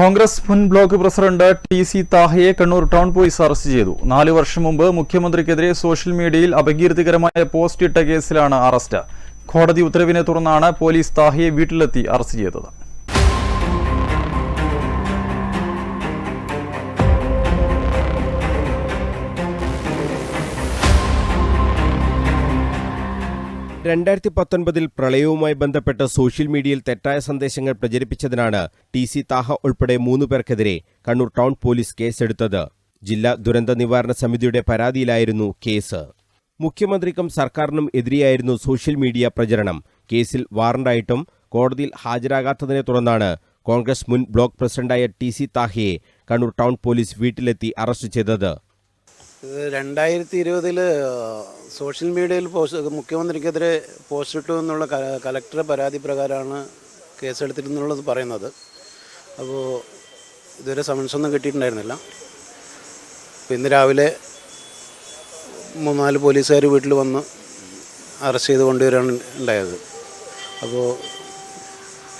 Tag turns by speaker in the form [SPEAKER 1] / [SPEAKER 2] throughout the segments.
[SPEAKER 1] കോൺഗ്രസ് മുൻ block president T C താഹയെ Kannur town police arrest ചെയ്തു. നാല് വർഷം മുമ്പ് മുഖ്യമന്ത്രിക്കെതിരെ സോഷ്യൽ മീഡിയയിൽ അപകീർത്തികരമായ പോസ്റ്റ് ഇട്ട കേസിലാണ് അറസ്റ്റ്. കോടതി ഉത്തരവിനെ തുടർന്നാണ് പോലീസ് താഹയെ വീട്ടിലെത്തി അറസ്റ്റ് ചെയ്തത്.
[SPEAKER 2] രണ്ടായിരത്തി പത്തൊൻപതിൽ പ്രളയവുമായി ബന്ധപ്പെട്ട് സോഷ്യൽ മീഡിയയിൽ തെറ്റായ സന്ദേശങ്ങൾ പ്രചരിപ്പിച്ചതിനാണ് ടി സി താഹ ഉൾപ്പെടെ മൂന്ന് പേർക്കെതിരെ കണ്ണൂർ ടൗൺ പോലീസ് കേസെടുത്തത്. ജില്ലാ ദുരന്ത നിവാരണ സമിതിയുടെ പരാതിയിലായിരുന്നു കേസ്. മുഖ്യമന്ത്രിക്കും സർക്കാരിനും എതിരെയായിരുന്നു സോഷ്യൽ മീഡിയ പ്രചരണം. കേസിൽ വാറണ്ടായിട്ടും കോടതിയിൽ ഹാജരാകാത്തതിനെ തുടർന്നാണ് കോൺഗ്രസ് മുൻ ബ്ലോക്ക് പ്രസിഡന്റായ ടി സി താഹയെ കണ്ണൂർ ടൗൺ പോലീസ് വീട്ടിലെത്തി അറസ്റ്റ് ചെയ്തത്.
[SPEAKER 3] ഇത് രണ്ടായിരത്തി ഇരുപതിൽ സോഷ്യൽ മീഡിയയിൽ പോസ്റ്റ് മുഖ്യമന്ത്രിക്കെതിരെ പോസ്റ്റ് ഇട്ടു എന്നുള്ള കലക്ടറെ പരാതി പ്രകാരമാണ് കേസെടുത്തിരുന്നുള്ളത് പറയുന്നത്. അപ്പോൾ ഇതുവരെ സമൻസ് ഒന്നും കിട്ടിയിട്ടുണ്ടായിരുന്നില്ല. അപ്പോൾ ഇന്ന് രാവിലെ മൂന്നാൽ പോലീസുകാർ വീട്ടിൽ വന്ന് അറസ്റ്റ് ചെയ്ത് കൊണ്ടുവരാണ് ഉണ്ടായത്. അപ്പോൾ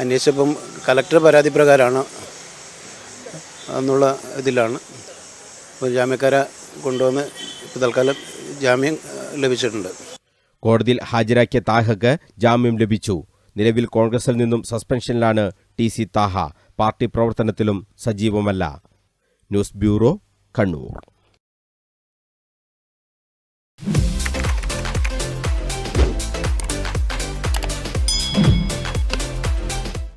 [SPEAKER 3] അന്വേഷിച്ചപ്പം കലക്ടറുടെ പരാതി പ്രകാരമാണ് എന്നുള്ള ഇതിലാണ്. അപ്പോൾ ജാമ്യക്കാരെ കൊണ്ടുവന്ന് തൽക്കാലം ജാമ്യം ലഭിച്ചിട്ടുണ്ട്.
[SPEAKER 2] കോടതിയിൽ ഹാജരാക്കിയ താഹക്ക് ജാമ്യം ലഭിച്ചു. നിലവിൽ കോൺഗ്രസിൽ നിന്നും സസ്പെൻഷനിലാണ് ടി സി താഹ. പാർട്ടി പ്രവർത്തനത്തിലും സജീവമല്ല. News bureau Kannur.